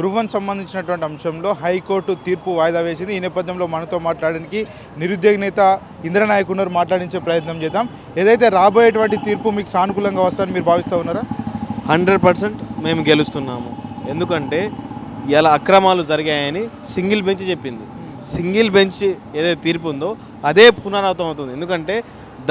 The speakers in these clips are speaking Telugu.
గృహం సంబంధించినటువంటి అంశంలో హైకోర్టు తీర్పు వాయిదా వేసింది. ఈ నేపథ్యంలో మనతో మాట్లాడడానికి నిరుద్యోగ నేత ఇంద్రనాయక్ ఉన్నారు. మాట్లాడించే ప్రయత్నం చేద్దాం. ఏదైతే రాబోయేటువంటి తీర్పు మీకు సానుకూలంగా వస్తుందని మీరు భావిస్తూ ఉన్నారా? హండ్రెడ్ పర్సెంట్ మేము గెలుస్తున్నాము. ఎందుకంటే ఇలా అక్రమాలు జరిగాయని సింగిల్ బెంచ్ చెప్పింది. సింగిల్ బెంచ్ ఏదైతే తీర్పు ఉందో అదే పునరావృతం అవుతుంది. ఎందుకంటే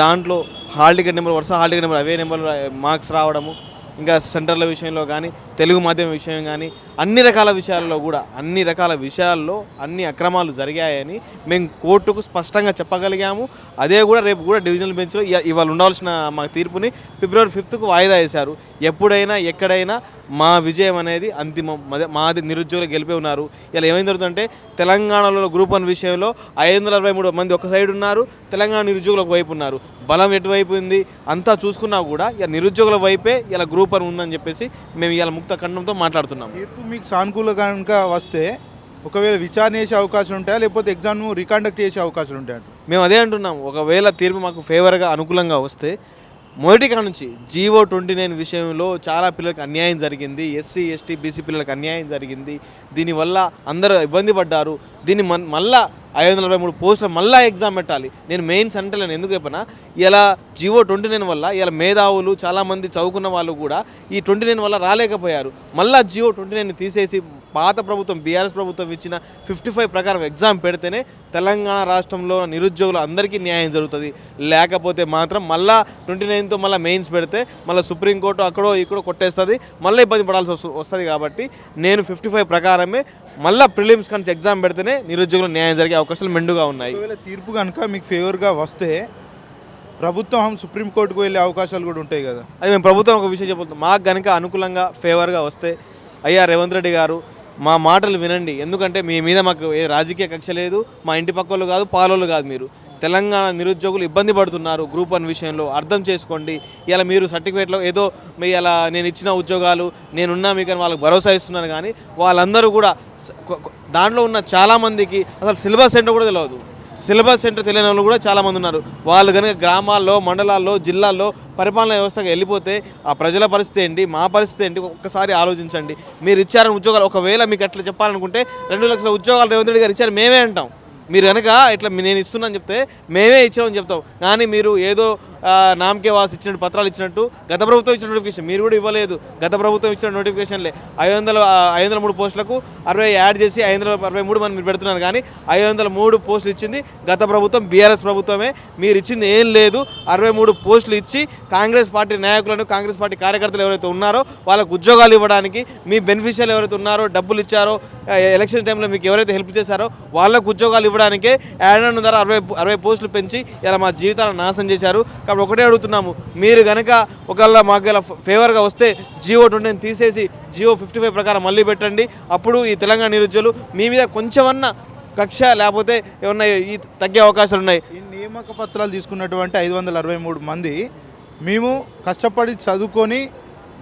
దాంట్లో హాల్ టికెట్ నెంబర్ వరుస హాల్ టికెట్ నెంబర్ అవే నెంబర్ మార్క్స్ రావడము ఇంకా సెంటర్ల విషయంలో కానీ తెలుగు మాధ్యమం విషయం కానీ అన్ని రకాల విషయాల్లో కూడా అన్ని రకాల విషయాల్లో అన్ని అక్రమాలు జరిగాయని మేము కోర్టుకు స్పష్టంగా చెప్పగలిగాము. అదే కూడా రేపు కూడా డివిజనల్ బెంచ్లో ఇ- ఇవాళ ఉండాల్సిన మా తీర్పుని ఫిబ్రవరి ఫిఫ్త్కు వాయిదా వేశారు. ఎప్పుడైనా ఎక్కడైనా మా విజయం అనేది అంతిమం మద- మాది నిరుద్యోగులు గెలిపే ఉన్నారు. ఇలా ఏమైంది జరుగుతుందంటే తెలంగాణలో గ్రూప్ వన్ విషయంలో ఐదు వందల అరవై మూడు మంది ఒక సైడ్ ఉన్నారు తెలంగాణ నిరుద్యోగుల వైపు ఉన్నారు. బలం ఎటువైపు ఉంది అంతా చూసుకున్నా కూడా ఇలా నిరుద్యోగుల వైపే ఇలా గ్రూప్ వన్ ఉందని చెప్పేసి మేము ఇలా ముక్త ఖండంతో మాట్లాడుతున్నాం తీర్పు మీకు సానుకూలంగా వస్తే ఒకవేళ విచారణ చేసే అవకాశం ఉంటాయా? లేకపోతే ఎగ్జామ్ రీకండక్ట్ చేసే అవకాశాలు ఉంటాయా? మేము అదే అంటున్నాం ఒకవేళ తీర్పు మాకు ఫేవర్గా అనుకూలంగా వస్తే మొదటి కాడ నుంచి జీవో ట్వంటీ నైన్ విషయంలో చాలా పిల్లలకు అన్యాయం జరిగింది. ఎస్సీ ఎస్టీ బీసీ పిల్లలకు అన్యాయం జరిగింది. దీనివల్ల అందరూ ఇబ్బంది పడ్డారు. దీన్ని మన్ మళ్ళా ఐదు వందల అరవై మూడు పోస్టులు మళ్ళీ ఎగ్జామ్ పెట్టాలి. నేను మెయిన్స్ నేను ఎందుకు చెప్పినా? ఇలా జియో ట్వంటీ నైన్ వల్ల ఇలా మేధావులు చాలామంది చదువుకున్న వాళ్ళు కూడా ఈ ట్వంటీ నైన్ వల్ల రాలేకపోయారు. మళ్ళీ జియో ట్వంటీ నైన్ తీసేసి పాత ప్రభుత్వం బీఆర్ఎస్ ప్రభుత్వం ఇచ్చిన ఫిఫ్టీ ఫైవ్ ప్రకారం ఎగ్జామ్ పెడితేనే తెలంగాణ రాష్ట్రంలో నిరుద్యోగులు అందరికీ న్యాయం జరుగుతుంది. లేకపోతే మాత్రం మళ్ళా ట్వంటీ నైన్తో మళ్ళీ మెయిన్స్ పెడితే మళ్ళీ సుప్రీంకోర్టు అక్కడో ఇక్కడో కొట్టేస్తుంది. మళ్ళీ ఇబ్బంది పడాల్సి వస్తుంది కాబట్టి నేను ఫిఫ్టీ ఫైవ్ ప్రకారమే మళ్ళీ ప్రిలిమ్స్ కానీ ఎగ్జామ్ పెడితేనే నిరుద్యోగులు న్యాయం జరిగే అవకాశాలు మెండుగా ఉన్నాయి. ఒకవేళ తీర్పు కనుక మీకు ఫేవర్గా వస్తే ప్రభుత్వం సుప్రీంకోర్టుకు వెళ్ళే అవకాశాలు కూడా ఉంటాయి కదా. అది మేము ప్రభుత్వం ఒక విషయం చెబుతాం మాకు కనుక అనుకూలంగా ఫేవర్గా వస్తే అయ్యా రేవంత్ రెడ్డి గారు మా మాటలు వినండి. ఎందుకంటే మీ మీద మాకు ఏ రాజకీయ కక్ష లేదు మా ఇంటి పక్కోళ్ళు కాదు పాలోళ్ళు కాదు మీరు. తెలంగాణ నిరుద్యోగులు ఇబ్బంది పడుతున్నారు గ్రూప్ వన్ విషయంలో. అర్థం చేసుకోండి. ఇలా మీరు సర్టిఫికేట్లో ఏదో మీ ఇలా నేను ఇచ్చిన ఉద్యోగాలు నేనున్నా మీకు వాళ్ళకి భరోసా ఇస్తున్నాను కానీ వాళ్ళందరూ కూడా దాంట్లో ఉన్న చాలామందికి అసలు సిలబస్ ఏంటో కూడా తెలియదు సిలబస్ సెంటర్ తెలియని వాళ్ళు కూడా చాలామంది ఉన్నారు. వాళ్ళు కనుక గ్రామాల్లో మండలాల్లో జిల్లాల్లో పరిపాలన వ్యవస్థకు వెళ్ళిపోతే ఆ ప్రజల పరిస్థితి ఏంటి మా పరిస్థితి ఏంటి ఒక్కసారి ఆలోచించండి. మీరు ఇచ్చారని ఉద్యోగాలు ఒకవేళ మీకు అట్లా చెప్పాలనుకుంటే రెండు లక్షల ఉద్యోగాలు రేవంత్ రెడ్డి గారు ఇచ్చారు మేమే అంటాం. మీరు కనుక ఇట్లా నేను ఇస్తున్నాను చెప్తే మేమే ఇచ్చామని చెప్తాం. కానీ మీరు ఏదో నామకే వాస్ ఇచ్చినట్టు పత్రాలు ఇచ్చినట్టు గత ప్రభుత్వం ఇచ్చిన నోటిఫికేషన్ మీరు కూడా ఇవ్వలేదు. గత ప్రభుత్వం ఇచ్చిన నోటిఫికేషన్లే ఐదు వందల ఐదు వందల మూడు పోస్టులకు అరవై యాడ్ చేసి ఐదు వందల అరవై మూడు మంది మీరు పెడుతున్నారు కానీ ఐదు వందల మూడు పోస్టులు ఇచ్చింది గత ప్రభుత్వం బీఆర్ఎస్ ప్రభుత్వమే. మీరు ఇచ్చింది ఏం లేదు. అరవై మూడు పోస్టులు ఇచ్చి కాంగ్రెస్ పార్టీ నాయకులను కాంగ్రెస్ పార్టీ కార్యకర్తలు ఎవరైతే ఉన్నారో వాళ్ళకు ఉద్యోగాలు ఇవ్వడానికి మీ బెనిఫిషియల్ ఎవరైతే ఉన్నారో డబ్బులు ఇచ్చారో ఎలక్షన్ టైంలో మీకు ఎవరైతే హెల్ప్ చేశారో వాళ్ళకు ఉద్యోగాలు ఇవ్వడానికే యాడ్ ద్వారా అరవై అరవై పోస్టులు పెంచి ఇలా మా జీవితాలను నాశనం చేశారు. కాబట్టి ఒకటే అడుగుతున్నాము. మీరు కనుక ఒకవేళ మాకు ఇలా ఫేవర్గా వస్తే జియో ట్వంటీని తీసేసి జియో ఫిఫ్టీ ఫైవ్ ప్రకారం మళ్ళీ పెట్టండి. అప్పుడు ఈ తెలంగాణ నిరుద్యోగులు మీ మీద కొంచెమన్నా కక్ష లేకపోతే ఏమన్నా ఈ తగ్గే అవకాశాలు ఉన్నాయి. ఈ నియామక పత్రాలు తీసుకున్నటువంటి ఐదు వందల అరవై మూడు మంది మేము కష్టపడి చదువుకొని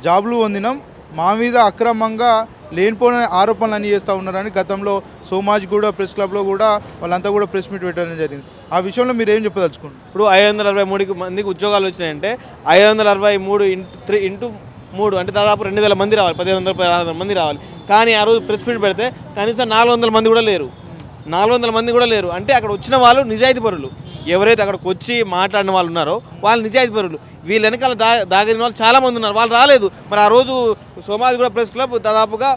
జాబ్లు పొందినాం. మా మీద అక్రమంగా లేనిపోని ఆరోపణలు అన్నీ చేస్తూ ఉన్నారని గతంలో సోమాజ్ కూడా ప్రెస్ క్లబ్లో కూడా వాళ్ళంతా కూడా ప్రెస్ మీట్ పెట్టడం జరిగింది. ఆ విషయంలో మీరు ఏం చెప్పదలుచుకోండి ఇప్పుడు ఐదు వందల అరవై మూడుకి మందికి ఉద్యోగాలు వచ్చినాయంటే ఐదు వందల అరవై మూడు ఇంటూ త్రీ ఇంటూ మూడు అంటే దాదాపు రెండు వేల మంది రావాలి పదిహేను వందల పదహారు వందల మంది రావాలి. కానీ ఆ రోజు ప్రెస్ మీట్ పెడితే కనీసం నాలుగు వందల మంది కూడా లేరు. నాలుగు వందల మంది కూడా లేరు. అంటే అక్కడ వచ్చిన వాళ్ళు నిజాయితీ పరులు. ఎవరైతే అక్కడికి వచ్చి మాట్లాడిన వాళ్ళు ఉన్నారో వాళ్ళు నిజాయితీ పరులు. వీళ్ళ వెనకాల దా దాగిన వాళ్ళు చాలామంది ఉన్నారు. వాళ్ళు రాలేదు. మరి ఆ రోజు సోమాజ్ కూడా ప్రెస్ క్లబ్ దాదాపుగా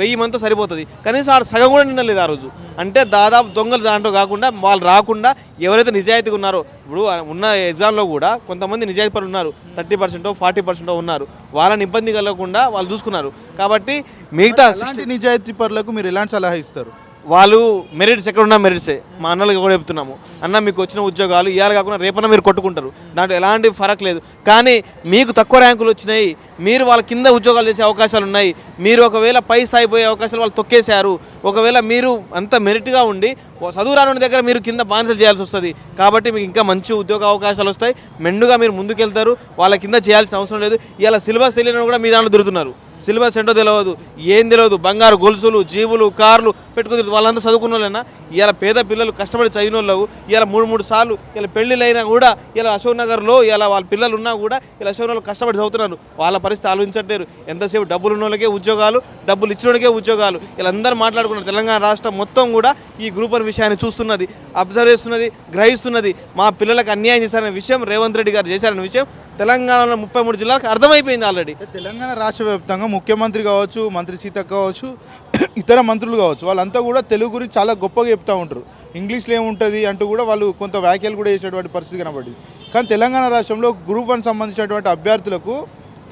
వెయ్యి మందితో సరిపోతుంది. కనీసం ఆడ సగం కూడా నిండలేదు ఆ రోజు. అంటే దాదాపు దొంగలు దాంట్లో కాకుండా వాళ్ళు రాకుండా ఎవరైతే నిజాయితీగా ఉన్నారో ఇప్పుడు ఉన్న ఎగ్జామ్లో కూడా కొంతమంది నిజాయితీపరులు ఉన్నారు. థర్టీ పర్సెంటో ఫార్టీ పర్సెంటో ఉన్నారు. వాళ్ళని ఇబ్బంది కలగకుండా వాళ్ళు చూసుకున్నారు. కాబట్టి మిగతా నిజాయితీపరులకు నిజాయితీ పరులకు మీరు ఎలాంటి సలహా ఇస్తారు? వాళ్ళు మెరిట్స్ ఎక్కడ ఉన్నా మెరిట్సే మా అన్నలకు కూడా చెప్తున్నాము. అన్న మీకు వచ్చిన ఉద్యోగాలు ఇవాళ కాకుండా రేపన్నా మీరు కొట్టుకుంటారు. దాంట్లో ఎలాంటి ఫరక్ లేదు. కానీ మీకు తక్కువ ర్యాంకులు వచ్చినాయి. మీరు వాళ్ళ కింద ఉద్యోగాలు చేసే అవకాశాలు ఉన్నాయి. మీరు ఒకవేళ పై స్థాయి పోయే అవకాశాలు వాళ్ళు తొక్కేశారు. ఒకవేళ మీరు అంత మెరిట్గా ఉండి చదువు రాని దగ్గర మీరు కింద బానిసలు చేయాల్సి వస్తుంది. కాబట్టి మీకు ఇంకా మంచి ఉద్యోగ అవకాశాలు వస్తాయి. మెండుగా మీరు ముందుకెళ్తారు. వాళ్ళ కింద చేయాల్సిన అవసరం లేదు. ఇలా సిలబస్ తెలియని కూడా మీ దాంట్లో దొరుకుతున్నారు సిలబస్ ఏంటో తెలియదు ఏం తెలియదు బంగారు గొలుసులు జీవులు కార్లు పెట్టుకుని వాళ్ళంతా చదువుకున్న వాళ్ళైనా ఇలా పేద పిల్లలు కష్టపడి చదివిన వాళ్ళు ఇలా మూడు మూడు సార్లు ఇలా పెళ్ళిళ్ళైనా కూడా ఇలా అశోక్ నగర్లో ఇలా వాళ్ళ పిల్లలు ఉన్నా కూడా ఇలా అశోక్ నగర్లో కష్టపడి చదువుతున్నారు. వాళ్ళ పరిస్థితి ఆలోచించట్లేరు ఎంతసేపు డబ్బులు ఉన్న వాళ్ళకే ఉద్యోగాలు డబ్బులు ఇచ్చిన ఉద్యోగాలు. వీళ్ళందరూ మాట్లాడుకున్నారు తెలంగాణ రాష్ట్రం మొత్తం కూడా ఈ గ్రూప్ అనే విషయాన్ని చూస్తున్నది అబ్జర్వ్ చేస్తున్నది గ్రహిస్తున్నది. మా పిల్లలకు అన్యాయం చేశారనే విషయం రేవంత్ రెడ్డి గారు చేశారనే విషయం తెలంగాణలో ముప్పై మూడు జిల్లాలకు అర్థమైపోయింది ఆల్రెడీ. తెలంగాణ రాష్ట్ర వ్యాప్తంగా ముఖ్యమంత్రి కావచ్చు మంత్రి సీతక్క కావచ్చు ఇతర మంత్రులు కావచ్చు వాళ్ళంతా కూడా తెలుగు గురించి చాలా గొప్పగా చెప్తూ ఉంటారు. ఇంగ్లీష్లో ఏముంటుంది అంటూ కూడా వాళ్ళు కొంత వ్యాఖ్యలు కూడా చేసేటువంటి పరిస్థితి కనబడింది. కానీ తెలంగాణ రాష్ట్రంలో గ్రూప్ వన్ సంబంధించినటువంటి అభ్యర్థులకు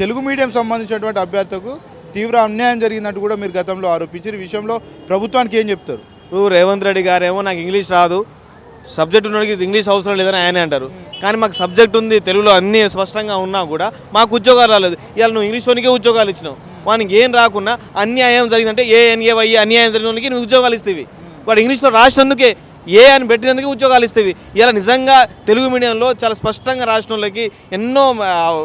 తెలుగు మీడియం సంబంధించినటువంటి అభ్యర్థులకు తీవ్ర అన్యాయం జరిగిందంటూ కూడా మీరు గతంలో ఆరోపించారు. ఈ విషయంలో ప్రభుత్వానికి ఏం చెప్తారు? ఇప్పుడు రేవంత్ రెడ్డి గారేమో నాకు ఇంగ్లీష్ రాదు సబ్జెక్ట్ ఉన్నోడికి ఇంగ్లీష్ అవసరం లేదని ఆయనే అంటారు. కానీ మాకు సబ్జెక్ట్ ఉంది తెలుగులో అన్నీ స్పష్టంగా ఉన్నా కూడా మాకు ఉద్యోగాలు రాలేదు. ఇవాళ నువ్వు ఇంగ్లీష్లోనికే ఉద్యోగాలు ఇచ్చినావు. వానికి ఏం రాకున్నా అన్యాయం జరిగిందంటే ఏ అన్యాయం జరిగిన వాళ్ళకి నువ్వు ఉద్యోగాలు ఇస్తేవి. వాడు ఇంగ్లీష్లో రాసినందుకే ఏ అని పెట్టినందుకు ఉద్యోగాలు ఇస్తేవి. ఇలా నిజంగా తెలుగు మీడియంలో చాలా స్పష్టంగా రాసిన వాళ్ళకి ఎన్నో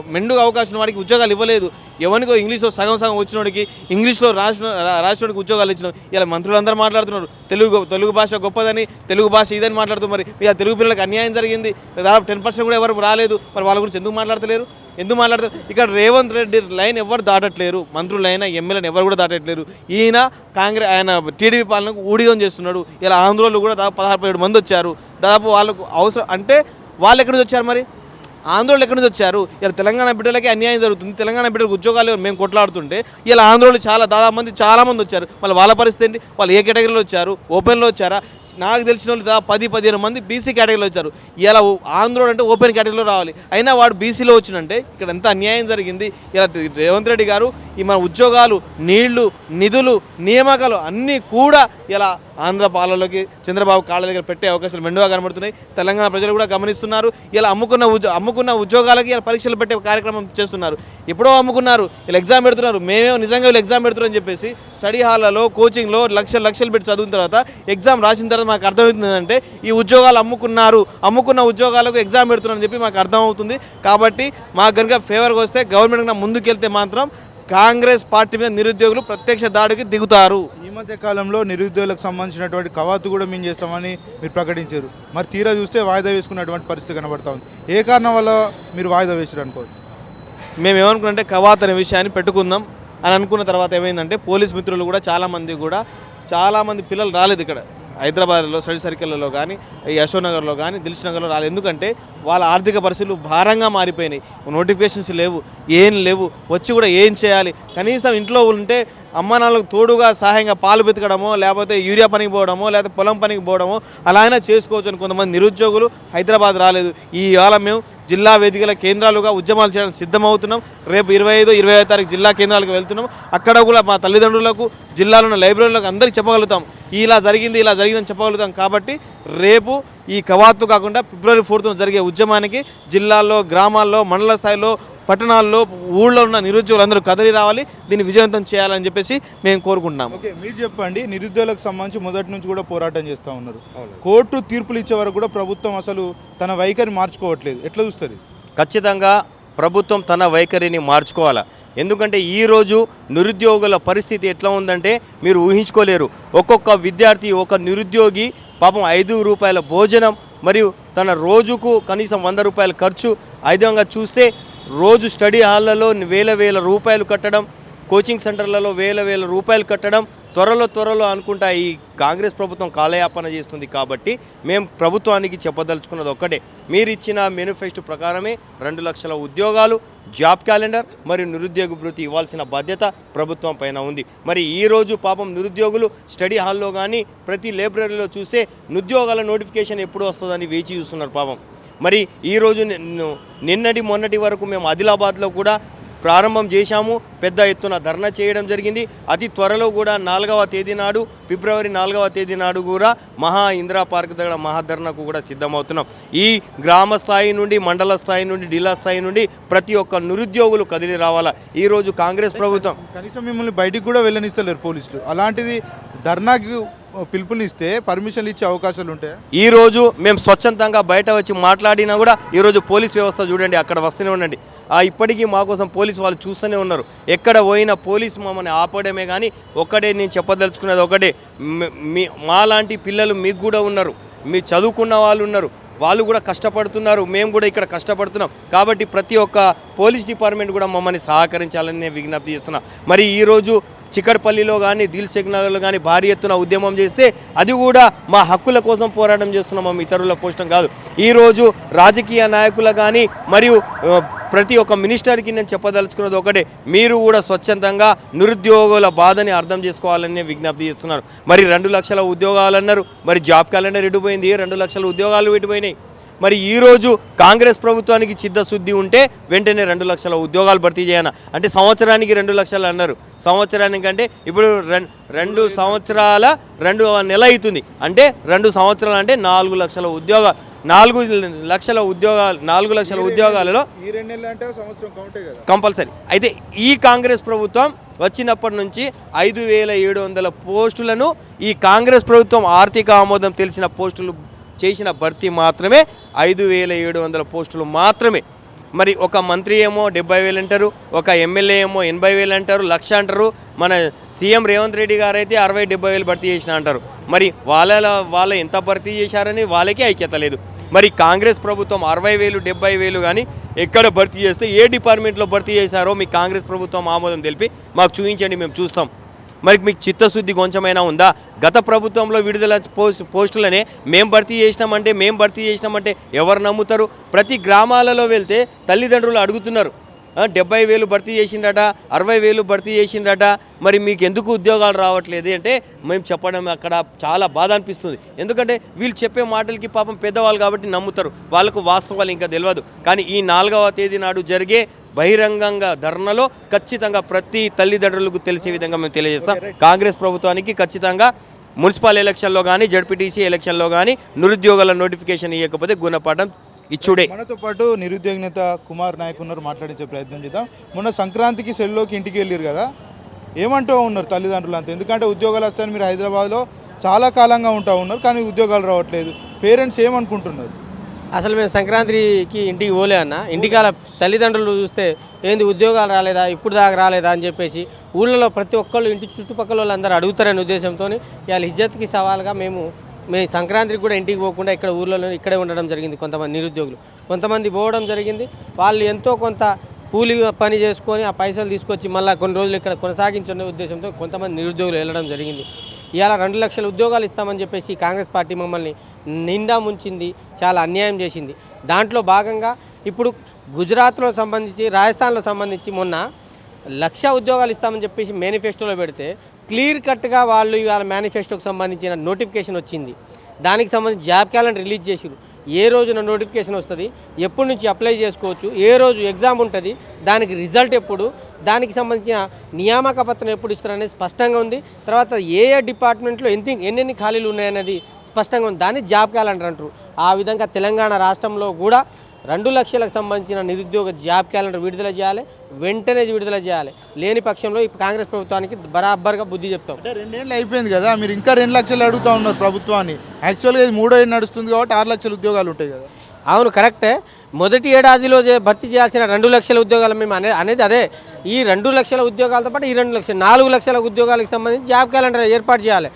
మెండుగా అవకాశం వాడికి ఉద్యోగాలు ఇవ్వలేదు. ఎవరికో ఇంగ్లీష్లో సగం సగం వచ్చినోడికి ఇంగ్లీష్లో రాసిన రా- రాసినోడికి ఉద్యోగాలు ఇచ్చినాం ఇలా మంత్రులందరూ మాట్లాడుతున్నారు. తెలుగు తెలుగు భాష గొప్పదని తెలుగు భాష ఇదని మాట్లాడుతూ మరి ఇక తెలుగు పిల్లలకు అన్యాయం జరిగింది. దాదాపు టెన్ పర్సెంట్ కూడా ఎవరు రాలేదు. మరి వాళ్ళ గురించి ఎందుకు మాట్లాడతలేరు? ఎందుకు మాట్లాడతారు? ఇక్కడ రేవంత్ రెడ్డి లైన్ ఎవరు దాటట్లేరు? మంత్రులైనా ఎమ్మెల్యేని ఎవరు కూడా దాటట్లేరు. ఈయన కాంగ్రెస్ ఆయన టీడీపీ పాలనకు ఊడిగం చేస్తున్నాడు. ఇలా ఆంధ్రోళ్ళు కూడా దాదాపు పదహారు పదిహేడు మంది వచ్చారు. దాదాపు వాళ్ళకు అవసరం అంటే వాళ్ళు ఎక్కడి నుంచి వచ్చారు మరి? ఆంధ్రోళ్ళు ఎక్కడి నుంచి వచ్చారు? ఇలా తెలంగాణ బిడ్డలకి అన్యాయం జరుగుతుంది. తెలంగాణ బిడ్డలకు ఉద్యోగాలు మేము కొట్లాడుతుంటే ఇలా ఆంధ్రోళ్ళు చాలా దాదాపు మంది చాలామంది వచ్చారు. మళ్ళీ వాళ్ళ పరిస్థితి ఏంటి? వాళ్ళు ఏ కేటగిరీలో వచ్చారు? ఓపెన్లో వచ్చారా? నాకు తెలిసిన వాళ్ళు దాదాపు పది పదిహేను మంది బీసీ కేటగిరీలో వచ్చారు. ఇలా ఆంధ్రోడ్ అంటే ఓపెన్ కేటగిరీలో రావాలి. అయినా వాడు బీసీలో వచ్చినంటే ఇక్కడ ఎంత అన్యాయం జరిగింది? ఇలా రేవంత్ రెడ్డి గారు ఈ మన ఉద్యోగాలు నీళ్ళు నిధులు నియామకాలు అన్నీ కూడా ఇలా ఆంధ్ర పాలనలోకి చంద్రబాబు కాళ్ళ దగ్గర పెట్టే అవకాశాలు మెండుగా కనబడుతున్నాయి. తెలంగాణ ప్రజలు కూడా గమనిస్తున్నారు. ఇలా అమ్ముకున్న ఉద్యో అమ్ముకున్న ఉద్యోగాలకి ఇలా పరీక్షలు పెట్టే కార్యక్రమం చేస్తున్నారు. ఎప్పుడో అమ్ముకున్నారు. ఇలా ఎగ్జామ్ పెడుతున్నారు. మేమే నిజంగా వీళ్ళు ఎగ్జామ్ పెడుతున్నారని చెప్పేసి స్టడీ హాల్లో కోచింగ్లో లక్షలు లక్షలు పెట్టి చదివిన తర్వాత ఎగ్జామ్ రాసిన తర్వాత మాకు అర్థమవుతుందంటే ఈ ఉద్యోగాలు అమ్ముకున్నారు. అమ్ముకున్న ఉద్యోగాలకు ఎగ్జామ్ పెడుతున్నారని చెప్పి మాకు అర్థమవుతుంది. కాబట్టి మాకు కనుక ఫేవర్గా వస్తే గవర్నమెంట్ కనుక ముందుకెళ్తే మాత్రం కాంగ్రెస్ పార్టీ మీద నిరుద్యోగులు ప్రత్యక్ష దాడికి దిగుతారు. ఈ మధ్య కాలంలో నిరుద్యోగులకు సంబంధించినటువంటి కవాతు కూడా మేము చేస్తామని మీరు ప్రకటించారు. మరి తీరా చూస్తే వాయిదా వేసుకున్నటువంటి పరిస్థితి కనబడతా ఉంది. ఏ కారణం వల్ల మీరు వాయిదా వేసారు అనుకోవచ్చు మేము ఏమనుకున్నంటే కవాత్ అనే విషయాన్ని పెట్టుకుందాం. అని అనుకున్న తర్వాత ఏమైందంటే పోలీస్ మిత్రులు కూడా చాలామంది కూడా చాలామంది పిల్లలు రాలేదు ఇక్కడ. హైదరాబాద్లో స్టడీ సర్కిల్లో కానీ యశోనగర్లో యశోక్ నగర్లో కానీ దిల్స్ నగర్లో రాలేదు. ఎందుకంటే వాళ్ళ ఆర్థిక పరిస్థితులు భారంగా మారిపోయినాయి. నోటిఫికేషన్స్ లేవు ఏం లేవు వచ్చి కూడా ఏం చేయాలి? కనీసం ఇంట్లో ఉంటే అమ్మ నాన్నలకు తోడుగా సహాయంగా పాలు బెతకడమో లేకపోతే యూరియా పనికి పోవడమో లేకపోతే పొలం పనికి పోవడమో అలా అయినా చేసుకోవచ్చు అని కొంతమంది నిరుద్యోగులు హైదరాబాద్ రాలేదు. ఈ ఇవాళ మేము జిల్లా వేదికల కేంద్రాలుగా ఉద్యమాలు చేయడానికి సిద్ధమవుతున్నాం. రేపు ఇరవై ఐదు ఇరవై ఐదు తారీఖు జిల్లా కేంద్రాలకు వెళ్తున్నాం. అక్కడ కూడా మా తల్లిదండ్రులకు జిల్లాలో ఉన్న లైబ్రరీలకు అందరికీ చెప్పగలుగుతాం. ఇలా జరిగింది ఇలా జరిగిందని చెప్పగలుగుతాం కాబట్టి రేపు ఈ కవాతు కాకుండా ఫిబ్రవరి ఫోర్త్న జరిగే ఉద్యమానికి జిల్లాల్లో గ్రామాల్లో మండల స్థాయిలో పట్టణాల్లో ఊళ్ళో ఉన్న నిరుద్యోగులందరూ కదలి రావాలి దీన్ని విజయవంతం చేయాలని చెప్పేసి మేము కోరుకుంటున్నాము. ఓకే మీరు చెప్పండి నిరుద్యోగులకు సంబంధించి మొదటి నుంచి కూడా పోరాటం చేస్తూ ఉన్నారు. కోర్టు తీర్పులు ఇచ్చే వరకు కూడా ప్రభుత్వం అసలు తన వైఖరి మార్చుకోవట్లేదు. ఎట్లా చూస్తారు? ఖచ్చితంగా ప్రభుత్వం తన వైఖరిని మార్చుకోవాలి? ఎందుకంటే ఈరోజు నిరుద్యోగుల పరిస్థితి ఎట్లా ఉందంటే మీరు ఊహించుకోలేరు. ఒక్కొక్క విద్యార్థి ఒక నిరుద్యోగి పాపం ఐదు రూపాయల భోజనం మరియు తన రోజుకు కనీసం వంద రూపాయల ఖర్చు ఐదంగా చూస్తే రోజు స్టడీ హాల్లలో వేల వేల రూపాయలు కట్టడం కోచింగ్ సెంటర్లలో వేల వేల రూపాయలు కట్టడం త్వరలో త్వరలో అనుకుంటా ఈ కాంగ్రెస్ ప్రభుత్వం కాలయాపన చేస్తుంది కాబట్టి మేము ప్రభుత్వానికి చెప్పదలుచుకున్నది ఒక్కటే. మీరు ఇచ్చిన మేనిఫెస్టో ప్రకారమే రెండు లక్షల ఉద్యోగాలు జాబ్ క్యాలెండర్ మరియు నిరుద్యోగ భృతి ఇవ్వాల్సిన బాధ్యత ప్రభుత్వం పైన ఉంది. మరి ఈరోజు పాపం నిరుద్యోగులు స్టడీ హాల్లో కానీ ప్రతి లైబ్రరీలో చూస్తే నిరుద్యోగాల నోటిఫికేషన్ ఎప్పుడు వస్తుందని వేచి చూస్తున్నారు పాపం. మరి ఈరోజు నిన్నటి మొన్నటి వరకు మేము ఆదిలాబాద్లో కూడా ప్రారంభం చేశాము. పెద్ద ఎత్తున ధర్నా చేయడం జరిగింది. అతి త్వరలో కూడా నాలుగవ తేదీ నాడు ఫిబ్రవరి నాలుగవ తేదీ నాడు కూడా మహా ఇందిరా పార్క్ దగ్గర మహాధర్నాకు కూడా సిద్ధమవుతున్నాం. ఈ గ్రామ స్థాయి నుండి మండల స్థాయి నుండి జిల్లా స్థాయి నుండి ప్రతి ఒక్క నిరుద్యోగులు కదిలి రావాలా? ఈరోజు కాంగ్రెస్ ప్రభుత్వం కనీసం మిమ్మల్ని బయటికి కూడా వెళ్ళనిస్తలేరు పోలీసులు. అలాంటిది ధర్నాకి పిలుపునిస్తే పర్మిషన్లు ఇచ్చే అవకాశాలు ఉంటాయి? ఈ రోజు మేము స్వచ్ఛందంగా బయట వచ్చి మాట్లాడినా కూడా ఈరోజు పోలీస్ వ్యవస్థ చూడండి అక్కడ వస్తూనే ఉండండి. ఆ ఇప్పటికీ మా కోసం పోలీస్ వాళ్ళు చూస్తూనే ఉన్నారు. ఎక్కడ పోయినా పోలీస్ మమ్మల్ని ఆపడమే కానీ ఒక్కడే నేను చెప్పదలుచుకున్నది ఒకటే మీ మాలాంటి పిల్లలు మీకు కూడా ఉన్నారు. మీ చదువుకున్న వాళ్ళు ఉన్నారు. వాళ్ళు కూడా కష్టపడుతున్నారు. మేము కూడా ఇక్కడ కష్టపడుతున్నాం. కాబట్టి ప్రతి ఒక్క పోలీస్ డిపార్ట్మెంట్ కూడా మమ్మల్ని సహకరించాలని నేను విజ్ఞప్తి చేస్తున్నా. మరి ఈరోజు చిక్కడపల్లిలో కానీ దిల్సుఖ్ నగర్లో కానీ భారీ ఎత్తున ఉద్యమం చేస్తే అది కూడా మా హక్కుల కోసం పోరాటం చేస్తున్నాం ఇతరుల కోసం కాదు. ఈరోజు రాజకీయ నాయకుల కానీ మరియు ప్రతి ఒక్క మినిస్టర్కి నేను చెప్పదలుచుకున్నది ఒకటే. మీరు కూడా స్వచ్ఛందంగా నిరుద్యోగుల బాధని అర్థం చేసుకోవాలని విజ్ఞప్తి చేస్తున్నాను మరి రెండు లక్షల ఉద్యోగాలు అన్నారు. మరి జాబ్ క్యాలెండర్ ఇటుపోయింది రెండు లక్షల ఉద్యోగాలు ఇటుపోయినాయి మరి ఈరోజు కాంగ్రెస్ ప్రభుత్వానికి చిత్తశుద్ధి ఉంటే వెంటనే రెండు లక్షల ఉద్యోగాలు భర్తీ చేయన అంటే సంవత్సరానికి రెండు లక్షలు అన్నారు. సంవత్సరానికి అంటే ఇప్పుడు రెండు సంవత్సరాల రెండు నెల అవుతుంది అంటే రెండు సంవత్సరాలు అంటే నాలుగు లక్షల ఉద్యోగాలు నాలుగు లక్షల ఉద్యోగాలు నాలుగు లక్షల ఉద్యోగాలలో ఈ రెండు నెలలు అంటే సంవత్సరం కౌంటే కదా. కంపల్సరీ. అయితే ఈ కాంగ్రెస్ ప్రభుత్వం వచ్చినప్పటి నుంచి ఐదు వేల ఏడు వందల పోస్టులను ఈ కాంగ్రెస్ ప్రభుత్వం ఆర్థిక ఆమోదం తెలిసిన పోస్టులు చేసిన భర్తీ మాత్రమే ఐదు వేల ఏడు వందల పోస్టులు మాత్రమే. మరి ఒక మంత్రి ఏమో డెబ్బై వేలు అంటారు ఒక ఎమ్మెల్యే ఏమో ఎనభై వేలు అంటారు లక్ష అంటారు. మన సీఎం రేవంత్ రెడ్డి గారు అయితే అరవై డెబ్బై వేలు భర్తీ చేసిన అంటారు. మరి వాళ్ళ వాళ్ళ ఎంత భర్తీ చేశారని వాళ్ళకే ఐక్యత లేదు. మరి కాంగ్రెస్ ప్రభుత్వం అరవై వేలు డెబ్బై వేలు కానీ ఎక్కడ భర్తీ చేస్తే ఏ డిపార్ట్మెంట్లో భర్తీ చేశారో మీ కాంగ్రెస్ ప్రభుత్వం ఆమోదం తెలిపి మాకు చూపించండి మేము చూస్తాం. మరి మీకు చిత్తశుద్ధి కొంచెమైనా ఉందా? గత ప్రభుత్వంలో విడుదల పోస్ట్ పోస్టులనే మేము భర్తీ చేసినామంటే మేము భర్తీ చేసినామంటే ఎవరు నమ్ముతారు? ప్రతి గ్రామాలలో వెళ్తే తల్లిదండ్రులు అడుగుతున్నారు. డెబ్బై వేలు భర్తీ చేసిండట అరవై వేలు భర్తీ చేసిండట. మరి మీకు ఎందుకు ఉద్యోగాలు రావట్లేదు అంటే మేము చెప్పడం అక్కడ చాలా బాధ అనిపిస్తుంది. ఎందుకంటే వీళ్ళు చెప్పే మాటలకి పాపం పెద్దవాళ్ళు కాబట్టి నమ్ముతారు. వాళ్ళకు వాస్తవాలు ఇంకా తెలియదు కానీ ఈ నాలుగవ తేదీ నాడు జరిగే బహిరంగంగా ధర్నలో ఖచ్చితంగా ప్రతి తల్లిదండ్రులకు తెలిసే విధంగా మేము తెలియజేస్తాం. కాంగ్రెస్ ప్రభుత్వానికి ఖచ్చితంగా మున్సిపల్ ఎలక్షన్లో కానీ జడ్పీటీసీ ఎలక్షన్లో కానీ నిరుద్యోగాల నోటిఫికేషన్ ఇవ్వకపోతే గుణపాఠం ఇచ్చుడే. మనతో పాటు నిరుద్యోగ నేత కుమార్ నాయక్ ఉన్నారు మాట్లాడించే ప్రయత్నం చేద్దాం. మొన్న సంక్రాంతికి సెల్లోకి ఇంటికి వెళ్ళారు కదా ఏమంటూ ఉన్నారు తల్లిదండ్రులు అంతా? ఎందుకంటే ఉద్యోగాలు వస్తాయని మీరు హైదరాబాద్లో చాలా కాలంగా ఉంటా ఉన్నారు కానీ ఉద్యోగాలు రావట్లేదు. పేరెంట్స్ ఏమనుకుంటున్నారు? అసలు మేము సంక్రాంతికి ఇంటికి పోలే అన్న. ఇంటికాల తల్లిదండ్రులు చూస్తే ఏంది ఉద్యోగాలు రాలేదా ఇప్పుడు దాకా రాలేదా అని చెప్పేసి ఊళ్ళలో ప్రతి ఒక్కళ్ళు ఇంటి చుట్టుపక్కల వాళ్ళందరూ అడుగుతారనే ఉద్దేశంతో ఇవాళ ఇజ్జత్కి సవాల్గా మేము మేము సంక్రాంతికి కూడా ఇంటికి పోకుండా ఇక్కడ ఊర్లలో ఇక్కడే ఉండడం జరిగింది కొంతమంది నిరుద్యోగులు. కొంతమంది పోవడం జరిగింది. వాళ్ళు ఎంతో కొంత కూలి పని చేసుకొని ఆ పైసలు తీసుకొచ్చి మళ్ళీ కొన్ని రోజులు ఇక్కడ కొనసాగించుకునే ఉద్దేశంతో కొంతమంది నిరుద్యోగులు వెళ్ళడం జరిగింది. ఇవాళ రెండు లక్షల ఉద్యోగాలు ఇస్తామని చెప్పేసి కాంగ్రెస్ పార్టీ మమ్మల్ని నిండా ముంచింది చాలా అన్యాయం చేసింది. దాంట్లో భాగంగా ఇప్పుడు గుజరాత్లో సంబంధించి రాజస్థాన్లో సంబంధించి మొన్న లక్ష ఉద్యోగాలు ఇస్తామని చెప్పేసి మేనిఫెస్టోలో పెడితే క్లియర్ కట్గా వాళ్ళు ఇవాళ మేనిఫెస్టోకి సంబంధించిన నోటిఫికేషన్ వచ్చింది. దానికి సంబంధించి జాబ్ క్యాలెండర్ రిలీజ్ చేసిరు ఏ రోజున నోటిఫికేషన్ వస్తుంది? ఎప్పటి నుంచి అప్లై చేసుకోవచ్చు? ఏ రోజు ఎగ్జామ్ ఉంటుంది? దానికి రిజల్ట్ ఎప్పుడు? దానికి సంబంధించిన నియామక పత్రం ఎప్పుడు ఇస్తారనేది స్పష్టంగా ఉంది. తర్వాత ఏ ఏ డిపార్ట్మెంట్లో ఎన్ని ఎన్నెన్ని ఖాళీలు ఉన్నాయనేది స్పష్టంగా ఉంది. దాన్ని జాబ్ క్యాలెండర్ అంటారు. ఆ విధంగా తెలంగాణ రాష్ట్రంలో కూడా రెండు లక్షలకు సంబంధించిన నిరుద్యోగ జాబ్ క్యాలెండర్ విడుదల చేయాలి వెంటనే విడుదల చేయాలి. లేని పక్షంలో ఈ కాంగ్రెస్ ప్రభుత్వానికి బరాబర్గా బుద్ధి చెప్తాం. అంటే రెండేళ్ళు అయిపోయింది కదా మీరు ఇంకా రెండు లక్షలు అడుగుతా ఉన్నారు ప్రభుత్వాన్ని. యాక్చువల్గా ఇది మూడో ఏడు నడుస్తుంది కాబట్టి ఆరు లక్షల ఉద్యోగాలు ఉంటాయి కదా. అవును కరెక్టే. మొదటి ఏడాదిలో భర్తీ చేయాల్సిన రెండు లక్షల ఉద్యోగాలు మేము అనే అనేది అదే. ఈ రెండు లక్షల ఉద్యోగాలతో పాటు ఈ రెండు లక్షల నాలుగు లక్షల ఉద్యోగాలకు సంబంధించి జాబ్ క్యాలెండర్ ఏర్పాటు చేయాలి.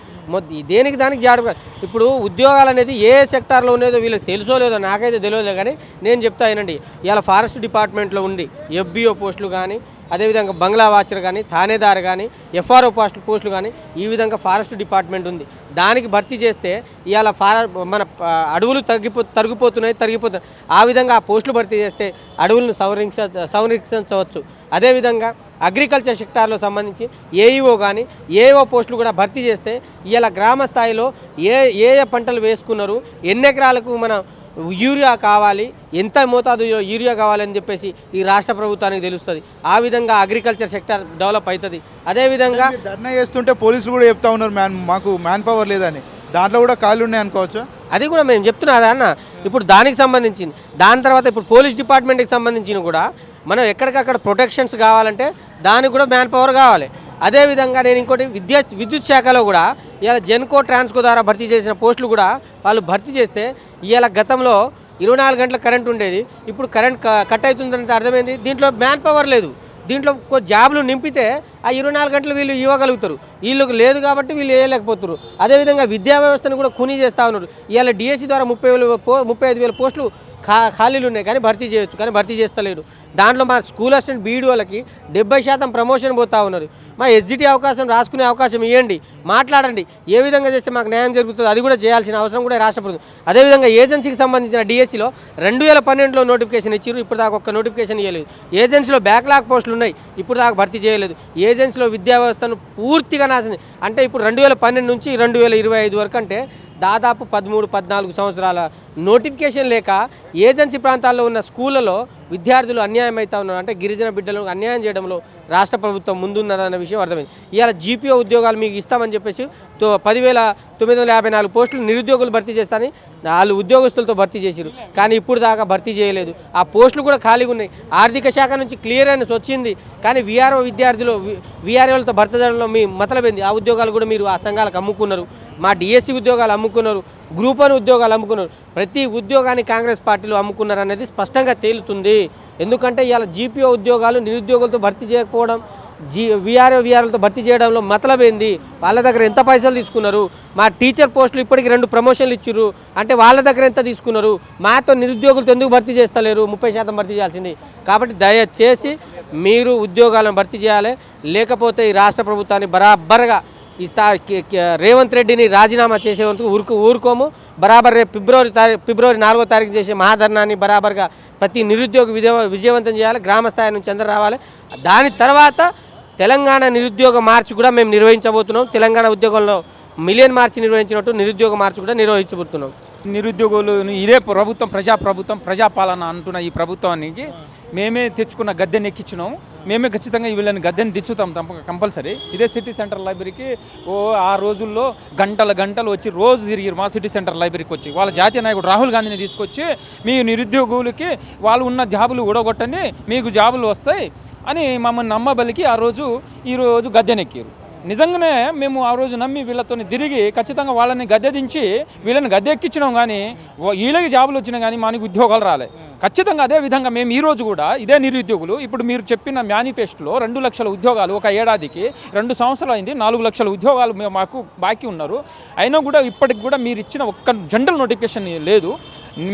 దేనికి దానికి జాబ్ ఇప్పుడు ఉద్యోగాలు అనేది ఏ సెక్టార్లో ఉన్నదో వీళ్ళకి తెలుసో లేదో నాకైతే తెలియదు కానీ నేను చెప్తా ఏనండి ఇలా ఫారెస్ట్ డిపార్ట్మెంట్లో ఉంది. ఎఫ్బిఓ పోస్టులు కానీ అదేవిధంగా బంగ్లా వాచర్ కానీ థానేదార్ కానీ ఎఫ్ఆర్ఓ పోస్ట్ పోస్టులు కానీ ఈ విధంగా ఫారెస్ట్ డిపార్ట్మెంట్ ఉంది. దానికి భర్తీ చేస్తే ఇవాళ ఫార మన అడవులు తగ్గిపో తరిగిపోతున్నాయి తరిగిపోతున్నాయి. ఆ విధంగా ఆ పోస్టులు భర్తీ చేస్తే అడవులను సంరక్ష సంరక్షించవచ్చు. అదేవిధంగా అగ్రికల్చర్ సెక్టార్లో సంబంధించి ఏఈఓ కానీ ఏఓ పోస్టులు కూడా భర్తీ చేస్తే ఇలా గ్రామ స్థాయిలో ఏ ఏ ఏ పంటలు వేసుకున్నారు ఎన్ని ఎకరాలకు మన యూరియా కావాలి ఎంత మోతాదు యూరియా కావాలని చెప్పేసి ఈ రాష్ట్ర ప్రభుత్వానికి తెలుస్తుంది. ఆ విధంగా అగ్రికల్చర్ సెక్టర్ డెవలప్ అవుతుంది అదేవిధంగా ధర్నా చేస్తుంటే పోలీసులు కూడా చెప్తా ఉన్నారు మ్యాన్ మాకు మ్యాన్ పవర్ లేదని. దాంట్లో కూడా ఖాళీ ఉన్నాయి అనుకోవచ్చు? అది కూడా మేము చెప్తున్నా అన్న. ఇప్పుడు దానికి సంబంధించింది. దాని తర్వాత ఇప్పుడు పోలీస్ డిపార్ట్మెంట్కి సంబంధించిన కూడా మనం ఎక్కడికక్కడ ప్రొటెక్షన్స్ కావాలంటే దానికి కూడా మ్యాన్ పవర్ కావాలి అదేవిధంగా నేను ఇంకోటి విద్యా విద్యుత్ శాఖలో కూడా ఇవాళ జెన్కో ట్రాన్స్కో ద్వారా భర్తీ చేసిన పోస్టులు కూడా వాళ్ళు భర్తీ చేస్తే ఇవాళ గతంలో ఇరవై నాలుగు గంటల కరెంట్ ఉండేది. ఇప్పుడు కరెంట్ క- కట్ అవుతుందంటే అర్థమైంది. దీంట్లో మ్యాన్ పవర్ లేదు. దీంట్లో కొ- జాబులు నింపితే ఆ ఇరవై నాలుగు గంటలు వీళ్ళు ఇవ్వగలుగుతారు. వీళ్ళకి లేదు కాబట్టి వీళ్ళు వేయలేకపోతున్నారు. అదేవిధంగా విద్యా వ్యవస్థను కూడా కూనీ చేస్తూ ఉన్నారు. ఇవాళ డిఎస్సి ద్వారా ముప్పై వేలు ముప్పై ఐదు వేల పోస్టులు ఖా ఖాళీలు ఉన్నాయి కానీ భర్తీ చేయొచ్చు కానీ భర్తీ చేస్తలేరు. దాంట్లో మా స్కూల్ అసిస్టెంట్ బీఈడి వాళ్ళకి డెబ్బై శాతం ప్రమోషన్ పోతా ఉన్నారు. మా ఎస్జిటి అవకాశం రాసుకునే అవకాశం ఇవ్వండి మాట్లాడండి. ఏ విధంగా చేస్తే మాకు న్యాయం జరుగుతుంది అది కూడా చేయాల్సిన అవసరం కూడా రాష్ట్ర ప్రభుత్వం. అదేవిధంగా ఏజెన్సీకి సంబంధించిన డిఎస్సిలో రెండు వేల పన్నెండులో నోటిఫికేషన్ ఇచ్చారు ఇప్పుడు దాకా ఒక్క నోటిఫికేషన్ ఇవ్వలేదు ఏజెన్సీలో బ్యాక్లాగ్ పోస్టులు ఉన్నాయి ఇప్పుడు దాకా భర్తీ చేయలేదు. ఏ ఏజెన్సీలో విద్యా వ్యవస్థను పూర్తిగా నాశనం అంటే ఇప్పుడు రెండు వేల పన్నెండు నుంచి రెండు వేల ఇరవై ఐదు వరకు అంటే దాదాపు పదమూడు పద్నాలుగు సంవత్సరాల నోటిఫికేషన్ లేక ఏజెన్సీ ప్రాంతాల్లో ఉన్న స్కూళ్ళలో విద్యార్థులు అన్యాయం అవుతా ఉన్నారు. అంటే గిరిజన బిడ్డలకు అన్యాయం చేయడంలో రాష్ట్ర ప్రభుత్వం ముందున్నదన్న విషయం అర్థమైంది. ఇవాళ జీపీఓ ఉద్యోగాలు మీకు ఇస్తామని చెప్పేసి తో పదివేల తొమ్మిది వందల యాభై నాలుగు పోస్టులు నిరుద్యోగులు భర్తీ చేస్తారని వాళ్ళు ఉద్యోగస్తులతో భర్తీ చేశారు కానీ ఇప్పుడు దాకా భర్తీ చేయలేదు. ఆ పోస్టులు కూడా ఖాళీగా ఉన్నాయి. ఆర్థిక శాఖ నుంచి క్లియరెన్స్ వచ్చింది. కానీ విఆర్ఓ విద్యార్థులు విఆర్ఓలతో భర్తీ చేయడంలో మీ మతలబైంది. ఆ ఉద్యోగాలు కూడా మీరు ఆ సంఘాలకు అమ్ముకున్నారు. మా డిఎస్సి ఉద్యోగాలు అమ్ముకున్నారు గ్రూప్ వన్ ఉద్యోగాలు అమ్ముకున్నారు. ప్రతి ఉద్యోగాన్ని కాంగ్రెస్ పార్టీలు అమ్ముకున్నారు అనేది స్పష్టంగా తేలుతుంది. ఎందుకంటే ఇవాళ జీపీఓ ఉద్యోగాలు నిరుద్యోగులతో భర్తీ చేయకపోవడం జీ విఆర్ఓ విఆర్ఓలతో భర్తీ చేయడంలో మతలబైంది వాళ్ళ దగ్గర ఎంత పైసలు తీసుకున్నారు? మా టీచర్ పోస్టులు ఇప్పటికి రెండు ప్రమోషన్లు ఇచ్చారు అంటే వాళ్ళ దగ్గర ఎంత తీసుకున్నారు? మాతో నిరుద్యోగులతో ఎందుకు భర్తీ చేస్తలేరు? ముప్పై శాతం భర్తీ చేయాల్సింది. కాబట్టి దయచేసి మీరు ఉద్యోగాలను భర్తీ చేయాలి. లేకపోతే ఈ రాష్ట్ర ప్రభుత్వాన్ని బరాబర్గా ఇస్తా రేవంత్ రెడ్డిని రాజీనామా చేసేందుకు ఊరుకు ఊరుకోము. బరాబర్ రేపు ఫిబ్రవరి తారీఖు ఫిబ్రవరి నాలుగో తారీఖు చేసే మహాధర్నాన్ని బరాబర్గా ప్రతి నిరుద్యోగ విజయవంతం చేయాలి. గ్రామ స్థాయి నుంచి అందరూ రావాలి. దాని తర్వాత తెలంగాణ నిరుద్యోగ మార్చ్ కూడా మేము నిర్వహించబోతున్నాం. తెలంగాణ ఉద్యోగంలో మిలియన్ మార్చి నిర్వహించినట్టు నిరుద్యోగ మార్చ్ కూడా నిర్వహించబోతున్నాం. నిరుద్యోగులు ఇదే ప్రభుత్వం ప్రజా ప్రభుత్వం ప్రజాపాలన అంటున్న ఈ ప్రభుత్వానికి మేమే తెచ్చుకున్న గద్దెని ఎక్కించినాము. మేమే ఖచ్చితంగా వీళ్ళని గద్దెని తెచ్చుతాం తప్ప కంపల్సరీ. ఇదే సిటీ సెంటర్ లైబ్రరీకి ఓ ఆ రోజుల్లో గంటల గంటలు వచ్చి రోజు తిరిగిరు మా సిటీ సెంటర్ లైబ్రరీకి వచ్చి. వాళ్ళ జాతీయ నాయకుడు రాహుల్ గాంధీని తీసుకొచ్చి మీ నిరుద్యోగులకి వాళ్ళు ఉన్న జాబులు ఊడగొట్టండి మీకు జాబులు వస్తాయి అని మమ్మల్ని నమ్మబలికి ఆ రోజు ఈరోజు గద్దెనెక్కారు. నిజంగానే మేము ఆ రోజు నమ్మి వీళ్ళతో తిరిగి ఖచ్చితంగా వాళ్ళని గద్దె దించి వీళ్ళని గద్దె ఎక్కించినాం కానీ వీళ్ళకి జాబులు వచ్చినా కానీ మనకి ఉద్యోగాలు రాలే. ఖచ్చితంగా అదే విధంగా మేము ఈ రోజు కూడా ఇదే నిరుద్యోగులు. ఇప్పుడు మీరు చెప్పిన మేనిఫెస్టోలో రెండు లక్షల ఉద్యోగాలు ఒక ఏడాదికి రెండు సంవత్సరాలు అయింది నాలుగు లక్షల ఉద్యోగాలు మేము మాకు బాకీ ఉన్నారు. అయినా కూడా ఇప్పటికి కూడా మీరు ఇచ్చిన ఒక్క జనరల్ నోటిఫికేషన్ లేదు.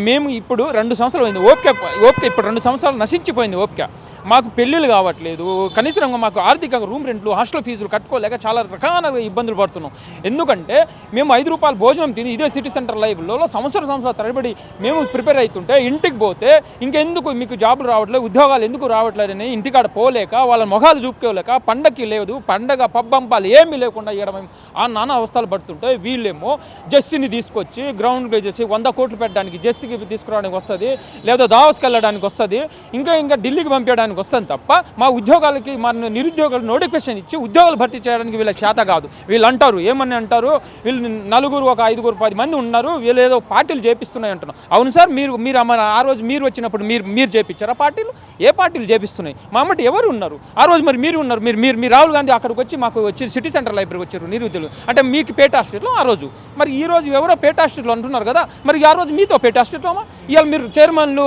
మేము ఇప్పుడు రెండు సంవత్సరాలు అయింది ఓపిక ఓపిక ఇప్పుడు రెండు సంవత్సరాలు నశించిపోయింది ఓపిక. మాకు పెళ్ళిళ్ళు కావట్లేదు. కనీసం మాకు ఆర్థిక రూమ్ రెంట్లు హాస్టల్ ఫీజులు కట్టుకోలేక చాలా రకాల ఇబ్బందులు పడుతున్నాం. ఎందుకంటే మేము ఐదు రూపాయలు భోజనం తిని ఇదే సిటీ సెంటర్ లైఫ్లో సంవత్సర సంవత్సరాల తరబడి మేము ప్రిపేర్ అవుతుంటే ఇంటికి పోతే ఇంకెందుకు మీకు జాబులు రావట్లేదు ఉద్యోగాలు ఎందుకు రావట్లేదని ఇంటికాడ పోలేక వాళ్ళ మొహాలు చూపుకోలేక పండగకి లేదు పండగ పబ్బంపాలు ఏమీ లేకుండా ఇవ్వడం ఆ నానా అవస్థలు పడుతుంటే వీళ్ళేమో జెస్సీని తీసుకొచ్చి గ్రౌండ్ చేసి వంద కోట్లు పెట్టడానికి జెస్సీకి తీసుకురావడానికి వస్తుంది లేదా దావస్కి వెళ్ళడానికి వస్తుంది ఇంకా ఇంకా ఢిల్లీకి పంపించడానికి వస్తుంది తప్ప మా ఉద్యోగాలకి మన నిరుద్యోగులు నోటిఫికేషన్ ఇచ్చి ఉద్యోగాలు భర్తీ చేయడానికి వీళ్ళ చేత కాదు. వీళ్ళు అంటారు ఏమని అంటారు? వీళ్ళు నలుగురు ఒక ఐదుగురు పది మంది ఉన్నారు వీళ్ళు ఏదో పార్టీలు చేపిస్తున్నాయి అంటున్నారు. అవును సార్ మీరు మీరు ఆ రోజు మీరు వచ్చినప్పుడు మీరు మీరు చేపించారా పార్టీలు? ఏ పార్టీలు చేపిస్తున్నాయి? మా అమ్మటి ఎవరు ఉన్నారు? ఆ రోజు మరి మీరు ఉన్నారు మీరు మీరు మీరు రాహుల్ గాంధీ అక్కడికి వచ్చి మాకు వచ్చి సిటీ సెంటర్ లైబ్రరీకి వచ్చారు నిరుద్యోగులు. అంటే మీకు పేటా స్ట్రీట్లో ఆ రోజు. మరి ఈ రోజు ఎవరో పేటా స్ట్రీట్లో అంటున్నారు కదా మరి ఆ రోజు మీతో పేటా స్ట్రీట్లో ఇవాళ మీరు చైర్మన్లు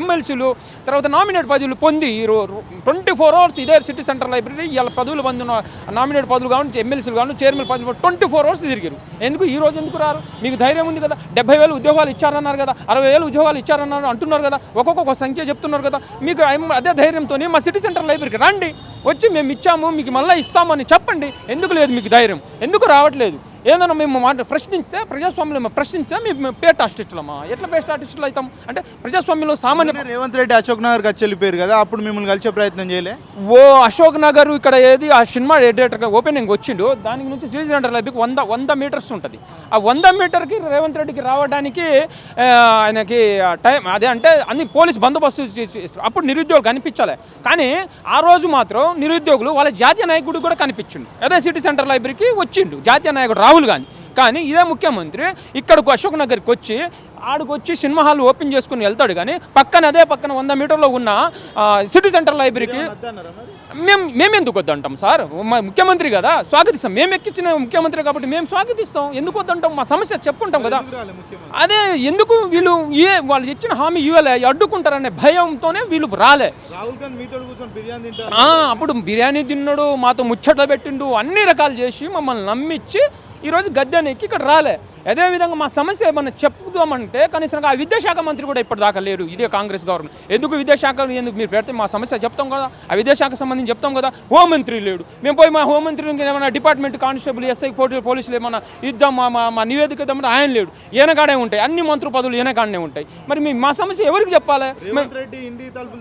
ఎమ్మెల్సీలు తర్వాత నామినేట్ పదవులు పొంది ట్వంటీ ఫోర్ అవర్స్ ఇదే సిటీ సెంటర్ లైబ్రరీ ఇవాళ పదవులు పొందిన నామినేట్ పదవులు కావచ్చు ఎమ్మెల్సీలు కావచ్చు చైర్మన్ పదవులు ట్వంటీ ఫోర్ అవర్స్ తిరిగారు. ఎందుకు ఈ రోజు ఎందుకు రారు? మీకు ధైర్యం ఉంది కదా? డెబ్బై వేలు ఉద్యోగాలు ఇచ్చారన్నారు కదా? అరవై వేలు ఉద్యోగాలు ఇచ్చారన్నారు అంటున్నారు కదా? ఒక్కొక్క సంఖ్య చెప్తున్నారు కదా? మీకు అదే ధైర్యంతో మా సిటీ సెంటర్ లైబ్రరీకి రండి. వచ్చి మేము ఇచ్చాము మీకు మళ్ళీ ఇస్తామని చెప్పండి. ఎందుకు లేదు మీకు ధైర్యం? ఎందుకు రావట్లేదు? ఏదైనా మేము మాట ప్రశ్నించితే ప్రజాస్వామ్యంలో మేము ప్రశ్నించితే మేము పేట ఆర్టిస్టులమా? ఎట్లా పేట ఆర్టిస్టులు అవుతాం? అంటే ప్రజాస్వామ్యంలో సామాన్య రేవంత్ రెడ్డి అశోక్ నగర్ వచ్చి వెళ్ళిపోయారు కదా అప్పుడు మిమ్మల్ని కలిసే ప్రయత్నం చేయలే? ఓ అశోక్ నగర్ ఇక్కడ ఏది ఆ సినిమా ఎడిటర్ ఓపెనింగ్ వచ్చిండు దానికి నుంచి సిటీ సెంటర్ లైబ్రరీకి వంద వంద మీటర్స్ ఉంటుంది. ఆ వంద మీటర్కి రేవంత్ రెడ్డికి రావడానికి ఆయనకి టైం అదే అంటే అన్ని పోలీస్ బందోబస్తు అప్పుడు నిరుద్యోగులు కనిపించాలి. కానీ ఆ రోజు మాత్రం నిరుద్యోగులు వాళ్ళ జాతీయ నాయకుడు కూడా కనిపించిండు. అదే సిటీ సెంటర్ లైబ్రరీకి వచ్చిండు జాతీయ నాయకుడు రాహుల్ గాంధీ. కానీ ఇదే ముఖ్యమంత్రి ఇక్కడకు అశోక్ నగర్కి వచ్చి ఆడికి వచ్చి సినిమా హాల్ ఓపెన్ చేసుకుని వెళ్తాడు కానీ పక్కన అదే పక్కన వంద మీటర్లో ఉన్న సిటీ సెంటర్ లైబ్రరీకి మేము మేము ఎందుకు వద్దంటాం సార్? ముఖ్యమంత్రి కదా స్వాగతిస్తాం. మేము ఎక్కించిన ముఖ్యమంత్రి కాబట్టి మేము స్వాగతిస్తాం. ఎందుకు వద్దంటాం? మా సమస్య చెప్పుకుంటాం కదా. అదే ఎందుకు వీళ్ళు ఏ వాళ్ళు ఇచ్చిన హామీ ఇవ్వలే అడ్డుకుంటారనే భయంతోనే వీళ్ళు రాలే. అప్పుడు బిర్యానీ తిన్నాడు మాతో ముచ్చట పెట్టిండు అన్ని రకాలు చేసి మమ్మల్ని నమ్మించి ఈరోజు గద్దెని ఎక్కి ఇక్కడ రాలే. అదేవిధంగా మా సమస్య ఏమన్నా చెప్పుదామంటే కనీసం ఆ విద్యాశాఖ మంత్రి కూడా ఇప్పటిదాకా లేరు. ఇదే కాంగ్రెస్ గవర్నమెంట్. ఎందుకు విద్యాశాఖ ఎందుకు మీరు పెడితే మా సమస్య చెప్తాం కదా? ఆ విద్యాశాఖ సంబంధించి చెప్తాం కదా? హోంమంత్రి లేడు. మేము పోయి మా హోంమంత్రికి ఏమైనా డిపార్ట్మెంట్ కానిస్టేబుల్ ఎస్ఐ పోటీ పోలీసులు ఏమైనా ఇద్దాం మా మా నివేదిక ఇద్దామంటే ఆయన లేడు. ఈయనకాడే ఉంటాయి. అన్ని మంత్రి పదవులు ఈయనకాడనే ఉంటాయి. మరి మీ మా సమస్య ఎవరికి చెప్పాలి? తలుపులు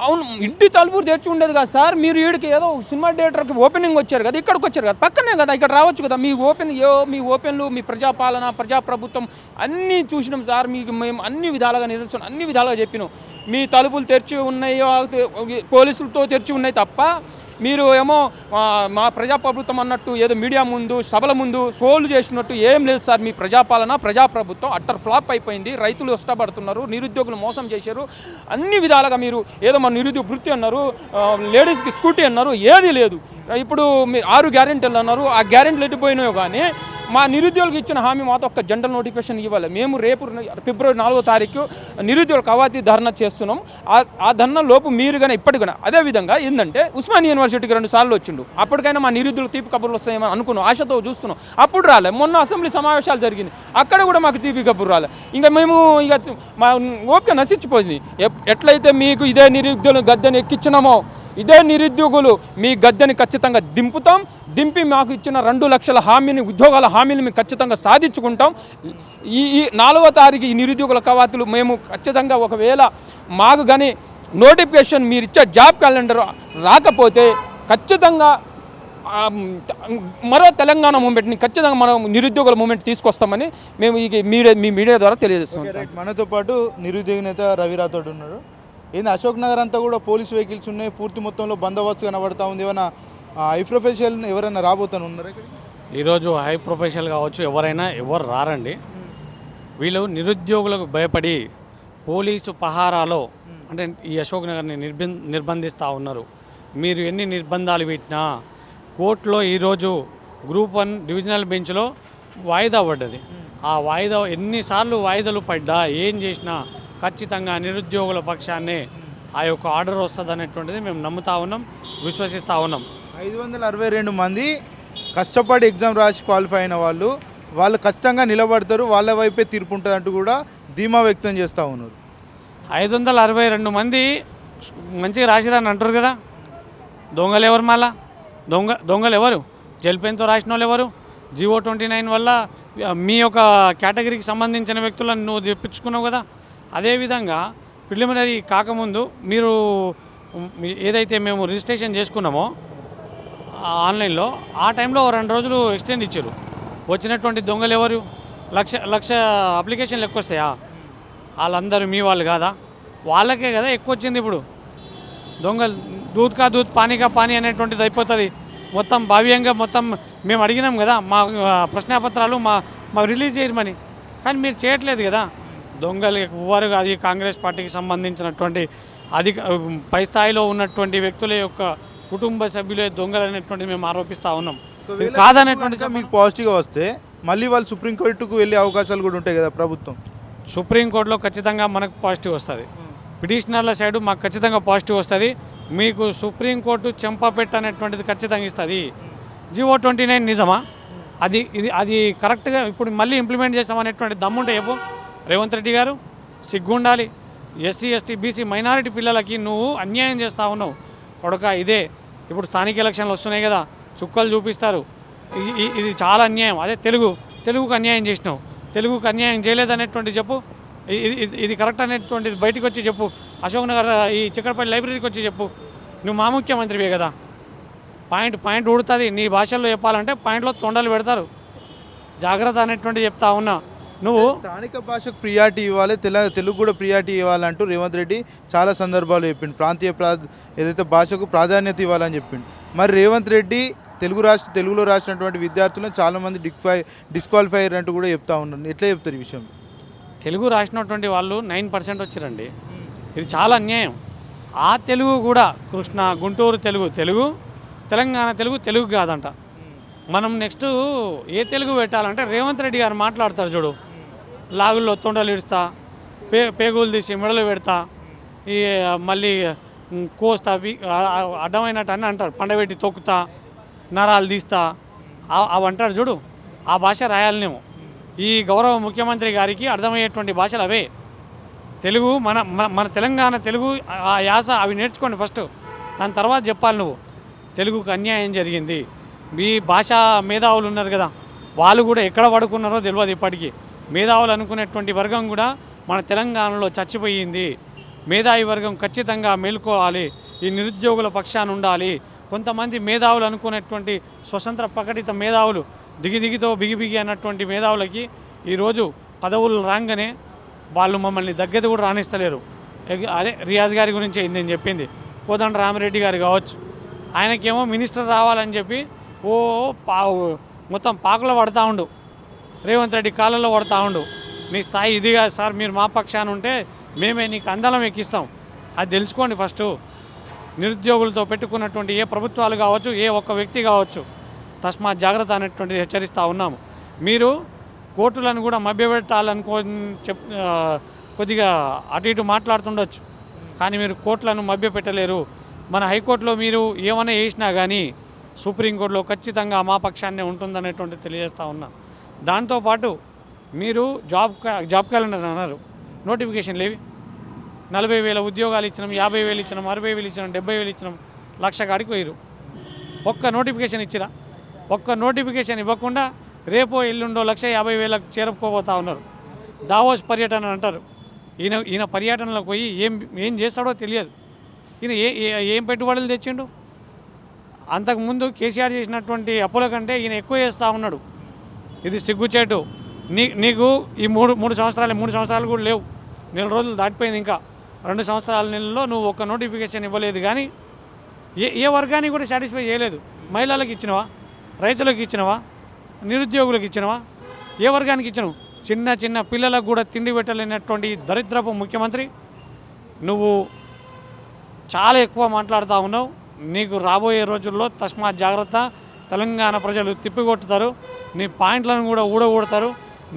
అవును. ఇంటి తలుపు తెరిచి ఉండేది కదా సార్. మీరు ఈడికి ఏదో సినిమా థియేటర్కి ఓపెనింగ్ వచ్చారు కదా ఇక్కడికి వచ్చారు కదా పక్కనే కదా ఇక్కడ రావచ్చు కదా మీ ఓపెన్ ఏ మీ ఓపెన్లు మీ ప్రజాపాలన ప్రజాప్రభుత్వం అన్నీ చూసినాం సార్. మీకు మేము అన్ని విధాలుగా నిరసన అన్ని విధాలుగా చెప్పినాం. మీ తలుపులు తెరిచి ఉన్నాయో పోలీసులతో తెరిచి ఉన్నాయి తప్ప మీరు ఏమో మా ప్రజాప్రభుత్వం అన్నట్టు ఏదో మీడియా ముందు సభల ముందు సోలు చేసినట్టు ఏం లేదు సార్ మీ ప్రజాపాలన ప్రజాప్రభుత్వం అట్టర్ ఫ్లాప్ అయిపోయింది. రైతులు ఇష్టపడుతున్నారు నిరుద్యోగులు మోసం చేశారు. అన్ని విధాలుగా మీరు ఏదో మా నిరుద్యోగ వృత్తి అన్నారు లేడీస్కి స్కూటీ అన్నారు ఏది లేదు. ఇప్పుడు మీ ఆరు గ్యారెంటీలు అన్నారు ఆ గ్యారెంటీలు ఎట్టిపోయినాయో కానీ మా నిరుద్యోగులకు ఇచ్చిన హామీ మాతో ఒక జనరల్ నోటిఫికేషన్ ఇవ్వాలి. మేము రేపు ఫిబ్రవరి నాలుగో తారీఖు నిరుద్యోగులు కవాతి ధర్నా చేస్తున్నాం. ఆ ఆ ధర్నా లోపు మీరు కానీ ఇప్పటికి కూడా అదేవిధంగా ఏంటంటే ఉస్మానియా యూనివర్సిటీకి రెండు సార్లు వచ్చిండు. అప్పటికైనా మా నిరుద్యోగులు తీపి కబుర్లు వస్తాయేమో అనుకున్నాం. ఆశతో చూస్తున్నాం. అప్పుడు రాలే. మొన్న అసెంబ్లీ సమావేశాలు జరిగింది. అక్కడ కూడా మాకు తీపి కబుర్ రాలే. ఇంకా మేము ఇక మా ఓపిక నశించిపోయింది. ఎట్లయితే మీకు ఇదే నిరుద్యోగులు గద్దెని ఎక్కించినామో ఇదే నిరుద్యోగులు మీ గద్దెని ఖచ్చితంగా దింపుతాం. దింపి మాకు ఇచ్చిన రెండు లక్షల హామీని ఉద్యోగాల హామీని మేము ఖచ్చితంగా సాధించుకుంటాం. ఈ ఈ నాలుగో తారీఖు ఈ నిరుద్యోగుల కవాతులు మేము ఖచ్చితంగా ఒకవేళ మాకు కానీ నోటిఫికేషన్ మీరు ఇచ్చే జాబ్ క్యాలెండర్ రాకపోతే ఖచ్చితంగా మరో తెలంగాణ మూమెంట్ని ఖచ్చితంగా మనం నిరుద్యోగుల మూమెంట్ తీసుకొస్తామని మేము ఈ మీడియా మీ మీడియా ద్వారా తెలియజేస్తున్నాం రైట్ మనతో పాటు నిరుద్యోగ నేత రవి రాథోడ్ ఉన్నాడు ఏంది అశోక్ నగర్ అంతా కూడా పోలీస్ వెహికల్స్ ఉన్నాయి పూర్తి మొత్తంలో బందోబస్తు కనబడతా ఉంది. ఏమైనా ఐ ప్రొఫెషనల్ ఎవరైనా రాబోతాను ఉన్నారా ఈరోజు హై ప్రొఫెషనల్ కావచ్చు ఎవరైనా ఎవరు రారండి. వీళ్ళు నిరుద్యోగులకు భయపడి పోలీసు పహారాలో అంటే ఈ అశోక్ నగర్ని నిర్బం నిర్బంధిస్తూ ఉన్నారు. మీరు ఎన్ని నిర్బంధాలు పెట్టినా కోర్టులో ఈరోజు గ్రూప్ వన్ డివిజనల్ బెంచ్లో వాయిదా పడ్డది. ఆ వాయిదా ఎన్నిసార్లు వాయిదాలు పడ్డా ఏం చేసినా ఖచ్చితంగా నిరుద్యోగుల పక్షాన్నే ఆ యొక్క ఆర్డర్ వస్తుంది అనేటువంటిది మేము నమ్ముతా ఉన్నాం విశ్వసిస్తూ ఉన్నాం. ఐదు వందల అరవై రెండు మంది కష్టపడి ఎగ్జామ్ రాసి క్వాలిఫై అయిన వాళ్ళు వాళ్ళు ఖచ్చితంగా నిలబడతారు వాళ్ళ వైపే తీర్పు ఉంటుంది అంటూ కూడా ధీమా వ్యక్తం చేస్తూ ఉన్నారు. ఐదు వందల అరవై రెండు మంది మంచిగా రాసిరని అంటారు కదా. దొంగలు ఎవరు మళ్ళా దొంగ దొంగలు ఎవరు? జల్పెన్తో రాసిన వాళ్ళు ఎవరు? జివో ట్వంటీ నైన్ వల్ల మీ యొక్క కేటగిరీకి సంబంధించిన వ్యక్తులను నువ్వు తెప్పించుకున్నావు కదా. అదేవిధంగా ప్రిలిమినరీ కాకముందు మీరు ఏదైతే మేము రిజిస్ట్రేషన్ చేసుకున్నామో ఆన్లైన్లో. ఆ టైంలో రెండు రోజులు ఎక్స్టెండ్ ఇచ్చారు. వచ్చినటువంటి దొంగలు ఎవరు? లక్ష లక్ష అప్లికేషన్లు ఎక్కువ వస్తాయా వాళ్ళందరూ మీ వాళ్ళు కాదా? వాళ్ళకే కదా ఎక్కువ వచ్చింది ఇప్పుడు. దొంగలు దూత్ కా దూత్ పానీ కా పానీ అనేటువంటిది అయిపోతుంది. మొత్తం భావ్యంగా మొత్తం మేము అడిగినాం కదా మా ప్రశ్నాపత్రాలు మా మాకు రిలీజ్ చేయమని కానీ మీరు చేయట్లేదు కదా. దొంగలు ఎవ్వరు కాదు కాంగ్రెస్ పార్టీకి సంబంధించినటువంటి అధిక పై స్థాయిలో ఉన్నటువంటి వ్యక్తుల యొక్క కుటుంబ సభ్యులే దొంగలు అనేటువంటిది మేము ఆరోపిస్తూ ఉన్నాం. కాదనేటువంటి మీకు పాజిటివ్గా వస్తే మళ్ళీ వాళ్ళు సుప్రీంకోర్టుకు వెళ్ళే అవకాశాలు కూడా ఉంటాయి కదా ప్రభుత్వం. సుప్రీంకోర్టులో ఖచ్చితంగా మనకు పాజిటివ్ వస్తుంది. పిటిషనర్ల సైడు మాకు ఖచ్చితంగా పాజిటివ్ వస్తుంది. మీకు సుప్రీంకోర్టు చెంపపెట్ట అనేటువంటిది ఖచ్చితంగా ఇస్తుంది. జివో ట్వంటీ నైన్ నిజమా? అది ఇది అది కరెక్ట్గా ఇప్పుడు మళ్ళీ ఇంప్లిమెంట్ చేస్తామనేటువంటి దమ్ముంటే చెప్పు. రేవంత్ రెడ్డి గారు సిగ్గుండాలి. ఎస్సీ ఎస్టీ బీసీ మైనారిటీ పిల్లలకి నువ్వు అన్యాయం చేస్తా ఉన్నావు. కొడక ఇదే. ఇప్పుడు స్థానిక ఎలక్షన్లు వస్తున్నాయి కదా చుక్కలు చూపిస్తారు. ఇది చాలా అన్యాయం. అదే తెలుగు తెలుగుకు అన్యాయం చేసినావు. తెలుగుకు అన్యాయం చేయలేదనేటువంటి చెప్పు. ఇది ఇది- కరెక్ట్ అనేటువంటిది బయటికి వచ్చి చెప్పు. అశోక్ నగర్ ఈ చిక్కడపల్లి లైబ్రరీకి వచ్చి చెప్పు. నువ్వు మా ముఖ్యమంత్రివే కదా. పాయింట్ పాయింట్ ఉడుతుంది నీ భాషల్లో చెప్పాలంటే పాయింట్లో తొండలు పెడతారు. జాగ్రత్త అనేటువంటి చెప్తా ఉన్నా. నువ్వు? స్థానిక భాషకు ప్రియారిటీ ఇవ్వాలి తెల తెలుగు కూడా ప్రియారిటీ ఇవ్వాలంటూ రేవంత్ రెడ్డి చాలా సందర్భాలు చెప్పిండు. ప్రాంతీయ ప్రా ఏదైతే భాషకు ప్రాధాన్యత ఇవ్వాలని చెప్పిండు. మరి రేవంత్ రెడ్డి తెలుగు రాష్ట్ర తెలుగులో రాసినటువంటి విద్యార్థులను చాలామంది డిక్వై డిస్క్వాలిఫై అంటూ కూడా చెప్తా ఉన్నారు. ఎట్లా చెప్తారు ఈ విషయం? తెలుగు రాసినటువంటి వాళ్ళు నైన్ పర్సెంట్ వచ్చారండి. ఇది చాలా అన్యాయం. ఆ తెలుగు కూడా కృష్ణ గుంటూరు తెలుగు తెలుగు తెలంగాణ తెలుగు తెలుగు కాదంట. మనం నెక్స్ట్ ఏ తెలుగు పెట్టాలంటే రేవంత్ రెడ్డి గారు మాట్లాడతారు చూడు. లాగుల్లో తొండలు ఇడుస్తా పే పేగులు తీసి మెడలు పెడతా ఈ మళ్ళీ కోస్తా అడ్డమైనట్టు అని అంటారు. పండబెట్టి తొక్కుతా నరాలు తీస్తా. అవి అంటారు చూడు ఆ భాష రాయాలనేమో. ఈ గౌరవ ముఖ్యమంత్రి గారికి అర్థమయ్యేటువంటి భాషలు అవే. తెలుగు మన మన మన తెలంగాణ తెలుగు ఆ యాస అవి నేర్చుకోండి ఫస్ట్. దాని తర్వాత చెప్పాలి నువ్వు. తెలుగుకు అన్యాయం జరిగింది. మీ భాషా మేధావులు ఉన్నారు కదా వాళ్ళు కూడా ఎక్కడ పడుకున్నారో తెలియదు ఇప్పటికీ. మేధావులు అనుకునేటువంటి వర్గం కూడా మన తెలంగాణలో చచ్చిపోయింది. మేధావి వర్గం ఖచ్చితంగా మేలుకోవాలి. ఈ నిరుద్యోగుల పక్షాన ఉండాలి. కొంతమంది మేధావులు అనుకునేటువంటి స్వతంత్ర ప్రకటిత మేధావులు దిగి దిగితో బిగి బిగి అన్నటువంటి మేధావులకి ఈరోజు పదవులు రాగానే వాళ్ళు మమ్మల్ని దగ్గర కూడా రాణిస్తలేరు. ఎగ్- అదే రియాజ్ గారి గురించి నేను చెప్పింది. కోదండ రామిరెడ్డి గారు కావచ్చు. ఆయనకేమో మినిస్టర్ రావాలని చెప్పి ఓ పా మొత్తం పాకులో పడతా ఉండు. రేవంత్ రెడ్డి కాలంలో పడతా ఉండు. మీ స్థాయి ఇదిగా సార్ మీరు మా పక్షాన ఉంటే మేమే నీకు అందలం ఎక్కిస్తాం. అది తెలుసుకోండి ఫస్ట్. నిరుద్యోగులతో పెట్టుకున్నటువంటి ఏ ప్రభుత్వాలు కావచ్చు ఏ ఒక్క వ్యక్తి కావచ్చు తస్మాత్ జాగ్రత్త అనేటువంటిది హెచ్చరిస్తూ ఉన్నాము. మీరు కోర్టులను కూడా మభ్యపెట్టాలనుకో చెప్ కొద్దిగా అటు ఇటు మాట్లాడుతుండొచ్చు. కానీ మీరు కోర్టులను మభ్యపెట్టలేరు. మన హైకోర్టులో మీరు ఏమైనా వేసినా కానీ సుప్రీంకోర్టులో ఖచ్చితంగా మా పక్షాన్నే ఉంటుందనేటువంటి తెలియజేస్తూ ఉన్నా. దాంతోపాటు మీరు జాబ్ జాబ్ క్యాలెండర్ అన్నారు. నోటిఫికేషన్ లేవి నలభై వేల ఉద్యోగాలు ఇచ్చినాం యాభై వేలు ఇచ్చినాం అరవై వేలు ఇచ్చినాం డెబ్బై వేలు ఇచ్చినాం లక్ష కాడికి పోయిరు ఒక్క నోటిఫికేషన్ ఇచ్చిరా? ఒక్క నోటిఫికేషన్ ఇవ్వకుండా రేపో ఎల్లుండో లక్ష యాభై వేలకు చేరుకోబోతా ఉన్నారు. దావోస్ పర్యటన అంటారు. ఈయన ఈయన పర్యటనలోకి పోయి ఏం ఏం చేస్తాడో తెలియదు. ఈయన ఏ ఏ- ఏం పెట్టుబడులు తెచ్చిండు? అంతకుముందు కేసీఆర్ చేసినటువంటి అప్పుల కంటే ఈయన ఎక్కువ చేస్తూ ఉన్నాడు. ఇది సిగ్గుచేటు. నీ నీకు ఈ మూడు మూడు సంవత్సరాలు మూడు సంవత్సరాలు కూడా లేవు. నెల రోజులు దాటిపోయింది ఇంకా. రెండు సంవత్సరాల నెలలో నువ్వు ఒక్క నోటిఫికేషన్ ఇవ్వలేదు కానీ ఏ ఏ వర్గానికి కూడా సాటిస్ఫై చేయలేదు. మహిళలకు ఇచ్చినవా? రైతులకు ఇచ్చినవా? నిరుద్యోగులకు ఇచ్చినవా? ఏ వర్గానికి ఇచ్చినవు? చిన్న చిన్న పిల్లలకు కూడా తిండి పెట్టలేనటువంటి దరిద్రపు ముఖ్యమంత్రి నువ్వు చాలా ఎక్కువ మాట్లాడుతూ ఉన్నావు. నీకు రాబోయే రోజుల్లో తస్మాత్ జాగ్రత్త. తెలంగాణ ప్రజలు తిప్పికొట్టుతారు. నీ పాయింట్లను కూడా ఊడగొడతారు.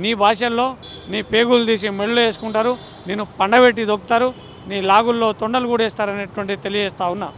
నీ భాషల్లో నీ పేగులు తీసి మెళ్ళు వేసుకుంటారు. నేను పండబెట్టి దొక్కుతారు. నీ లాగుల్లో తొండలు కూడా వేస్తారనేటువంటి తెలియజేస్తా ఉన్నా.